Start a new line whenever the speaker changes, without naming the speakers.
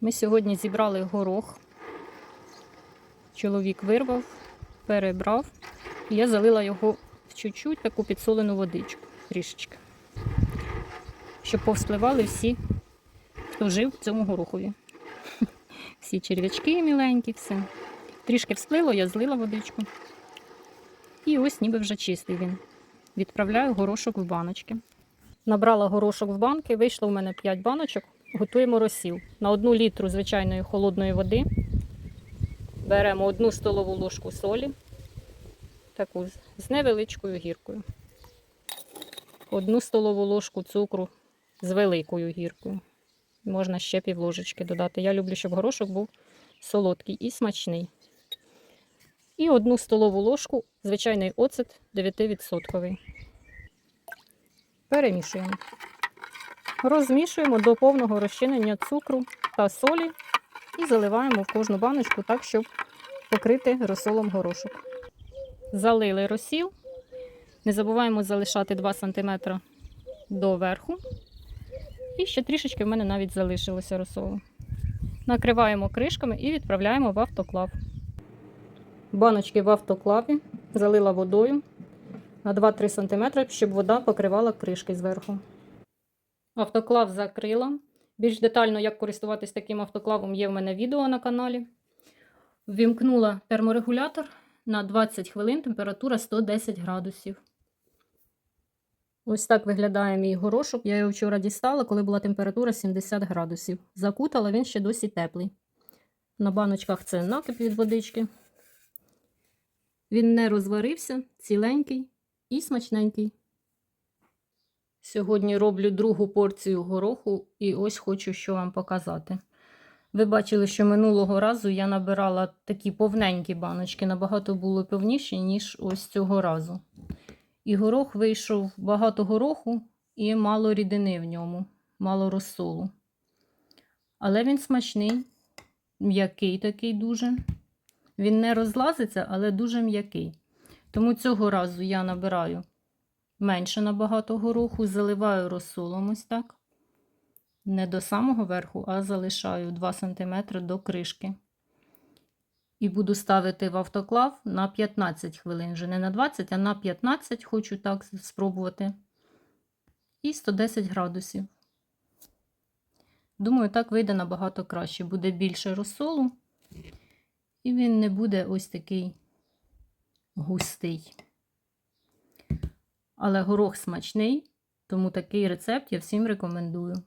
Ми сьогодні зібрали горох. Чоловік вирвав, перебрав. І я залила його в чуть-чуть таку підсолену водичку трішечки. Щоб повспливали всі, хто жив в цьому горохові. Всі черв'ячки міленькі, все. Трішки всплило, я злила водичку. І ось ніби вже чистий він. Відправляю горошок в баночки. Набрала горошок в банки, вийшло в мене 5 баночок. Готуємо розсіл. На одну літру звичайної холодної води беремо одну столову ложку солі, таку з невеличкою гіркою. Одну столову ложку цукру з великою гіркою. Можна ще пів ложечки додати. Я люблю, щоб горошок був солодкий і смачний. І одну столову ложку звичайний оцет 9%. Перемішуємо. Розмішуємо до повного розчинення цукру та солі і заливаємо в кожну баночку так, щоб покрити розсолом горошок. Залили розсіл. Не забуваємо залишати 2 см до верху. І ще трішечки в мене навіть залишилося розсолу. Накриваємо кришками і відправляємо в автоклав. Баночки в автоклаві залила водою на 2-3 см, щоб вода покривала кришки зверху. Автоклав закрила. Більш детально, як користуватись таким автоклавом, є в мене відео на каналі. Ввімкнула терморегулятор на 20 хвилин, температура 110 градусів. Ось так виглядає мій горошок. Я його вчора дістала, коли була температура 70 градусів. Закутала, він ще досі теплий. На баночках це накип від водички. Він не розварився, ціленький і смачненький. Сьогодні роблю другу порцію гороху і ось хочу що вам показати. Ви бачили, що минулого разу я набирала такі повненькі баночки, набагато було повніші, ніж ось цього разу. І горох вийшов багато гороху і мало рідини в ньому, мало розсолу. Але він смачний, м'який такий дуже. Він не розлазиться, але дуже м'який. Тому цього разу я набираю менше набагато гороху, заливаю розсолом ось так. Не до самого верху, а залишаю 2 см до кришки. І буду ставити в автоклав на 15 хвилин. Вже не на 20, а на 15 хочу так спробувати. І 110 градусів. Думаю, так вийде набагато краще. Буде більше розсолу. І він не буде ось такий густий. Але горох смачний, тому такий рецепт я всім рекомендую.